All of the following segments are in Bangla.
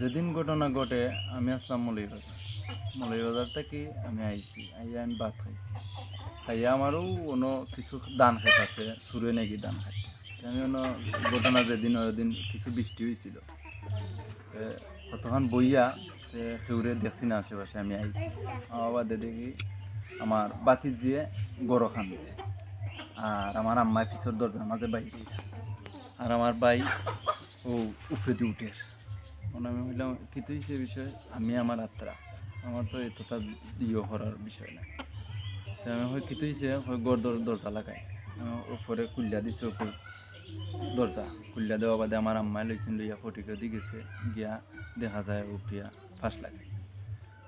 যেদিন ঘটনা ঘটে, আমি আসলাম মলই বাজার মলই বাজার থেকে আমি আইছি, আইয়া আমি ভাত খাইছি। খাইয়া আমারও অন্য কিছু দান খেত আছে সুরে নাকি দান খাই আমি অন্য ঘটনা যেদিন ওই দিন কিছু বৃষ্টি হয়েছিল কতক্ষণ বইয়া সেউরে দেখছি না আশেপাশে, আমি আইছি। বাদে দেখি আমার বাতি দিয়ে গরো খান আর আমার আম্মায় পিছর দরজার মাঝে বাইরে আর আমার বাই ও উফরেতে উঠে। আমি হইলাম কি তুই সে বিষয়, আমি আমার আত্মা। আমার তো এতটা ইয়ে করার বিষয় না। আমি হয় কি তুইছে হয় গড় দর দরজা লাগাই। উপরে কুল্লা দিছে উপর দরজা। কুল্লা দেওয়া বাদে আমার আম্মায় লইছেন, লইয়া ফটিকে দি গেছে, গিয়া দেখা যায় উপিয়া ফাঁস লাগাই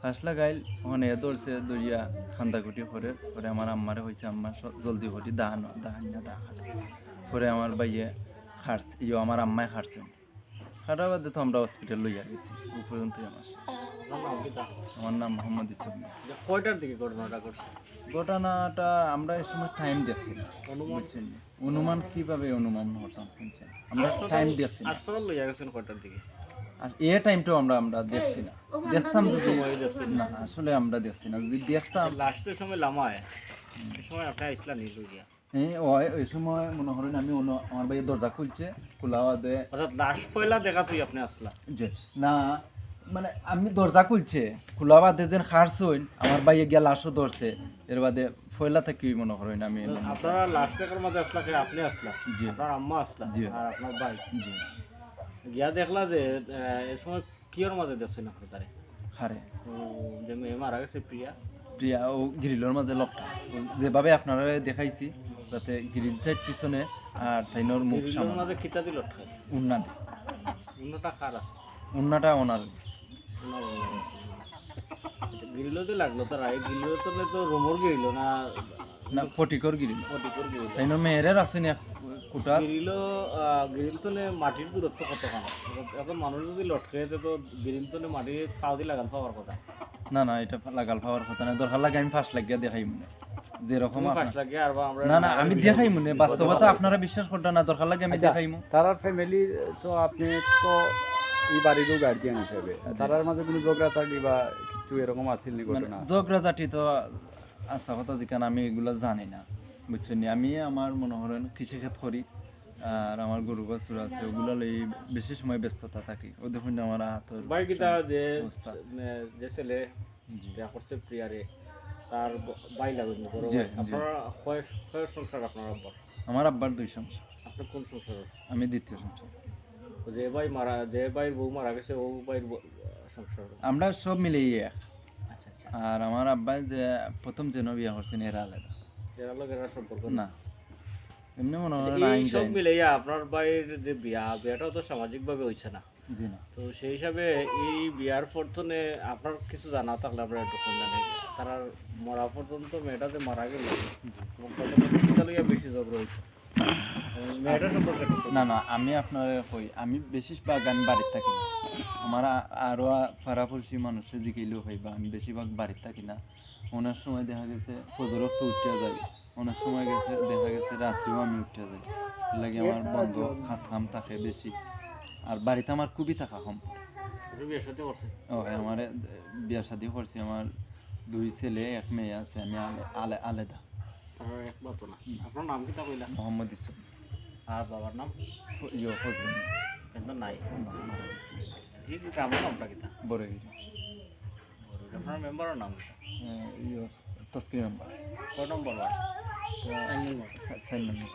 ফাঁস লাগাইল, ওখানে দৌড়ছে, দৌড়িয়া খান্দাকুটি করে পরে আমার আম্মারে হয়েছে আম্মা জলদি করি দাহান দাহান না দাহা পরে আমার বাইয়ে খাটছে ইয়ে আমার আম্মায় খাটছে খাটা বাদে তো আমরা হসপিটাল লইয়া গেছি ও পর্যন্তই আমার শেষ। নাম আমার নাম মোহাম্মদ ইসুফ কয়টার দিকে ঘটনাটা ঘটছে? ঘটনাটা আমরা এই সময় টাইম দিচ্ছি অনুমান? বুঝছেন অনুমান কীভাবে অনুমান হতাম শুনছেন? আমরা টাইম দিচ্ছি না হাসপাতাল লইয়া গেছেন কয়টার দিকে? আর এ টাইমটাও আমরা আমরা দেখছি না দেখতাম যদি না আসলে আমরা দেখছি না যদি দেখতাম লাস্টের সময় লামায়। সময় আপনি আইসলা নিল গিয়া ওই সময় মনে করেন আমি আমার ভাই দরজা খুলছে খোলা দে অর্থাৎ লাস্ট পয়লা দেখা তুই আপনি আসলা। না মানে আমি দরজা খুলছে খোলা বাদে যেন আমার গিয়া লাশও ধরছে এর বাদে ফয়লা থাকি মনে করেন আমি এলাম। আপনারা লাস্ট দেখার মাঝে আসলা কে? আপনি আসলা? জি। আপনার আম্মা আসলা জি। আর আপনার ভাই? জি। গিয়া দেখলা যে এই সময় কিয়র মাঝে দেখছেন আপনি তারে? তো যে মেয়ে মারা গেছে প্রিয়া। প্রিয়া ও গ্রিলের মাঝে লকটা। যেভাবে আপনারা দেখাইছি যাতে গ্রিল সাইড পিছনে আর তাইনোর মুখ সামনে। মাঝে কিতা দিল উন্না দি। অন্যটা কার আছে? উন্নাটা ওনার। গিরিলো তো লাগল তো রায় গিরিলো তো তো রুমর গিরিলো না না ফটিকর গ্রিল। ফটিকর গিরিলো। তাইনোর মেয়েরের আছে না কুটা। গিরিলো গিরিল তো মাটির দূরত্ব কতখান? এখন মানুষ যদি লটকে তো গিরিল তো নে মাটির খাওয়া দিয়ে লাগান পাওয়ার কথা। না না এটা লাগাল পাওয়ার কথা না। দরকার লাগে আমি ফার্স্ট লাগিয়া দেখাই মনে যেরকম না না আমি দেখাই মনে বাস্তবতা আপনারা বিশ্বাস করতে না দরকার লাগে আমি আচ্ছা, দেখাইমু। তারার ফ্যামিলি তো আপনি তো এই বাড়িরও গার্জিয়ান হিসেবে। তারার মাঝে কোনো ঝগড়া বা কিছু এরকম আছিল নি মানে ঘটনা? জগরা তো আচ্ছা কথা যেখানে আমি এগুলো জানি না বুঝছেন? আমি আমার মনে করেন কৃষিক্ষেত করি আর আমার গরু বাছুর আছে ওগুলো লই বেশি সময় ব্যস্ততা থাকি। ও দেখুন আমার হাতের ভাই যে যে ছেলে। করছে প্রিয়ারে তার বাই লাগবে। আপনারা কয় কয় সংসার আপনার আব্বার? আমার আব্বার দুই সংসার। আপনি কোন সংসার আমি দ্বিতীয় সংসার। যে ভাই মারা যে ভাইয়ের বউ মারা গেছে ও ভাইয়ের সংসার? আমরা সব মিলেই এক। আচ্ছা আচ্ছা। আর আমার আব্বা যে প্রথম যেন বিয়া করছেন এরা আলাদা। এরা লোক এরা সম্পর্ক না? এমনি মনে হয় এই আইন সব মিলাইয়া আপনার ভাইয়ের যে বিয়া বিয়াটাও তো সামাজিক ভাবে হইছে না? জি না। তো সেই হিসাবে এই বিয়ার পর্যনে আপনার কিছু জানা থাকলে আপনার একটু ফোন জানেন তারা মরা পর্যন্ত মেয়েটা যে মারা গেল বেশি মেয়েটা সম্পর্কে না না আমি আপনার কই আমি বেশিরভাগ আমি বাড়িতে থাকি না। আমার আ- আরও পাড়াপড়শি মানুষের জিজ্ঞেলেও হইবা আমি বেশিরভাগ বাড়িতে থাকি না। অনেক সময় দেখা গেছে ফজরক তো উঠিয়া যাই অনেক সময় গেছে দেখা গেছে রাত্রেও আমি উঠিয়া যাই। লাগে আমার বন্ধ খাস কাম থাকে বেশি। আর বাড়িতে আমার খুবই থাকা কম ও আমার বিয়া শাদি করছি আমার দুই ছেলে এক মেয়ে আছে আমি আলে- আলে আলাদা। তার একমাত্র না। আপনার নাম কি তা কইলা? মোহাম্মদ ইসুফ আর বাবার নাম? ইয়ে ফজলুন কিন্তু নাই। মারা গেছে। এই কি আমার নামটা কিতা বড় হিরো আপনার মেম্বারের নাম ইয়ে তস্কির নাম্বার কয় নম্বর ওয়ার্ড? সাইন নম্বর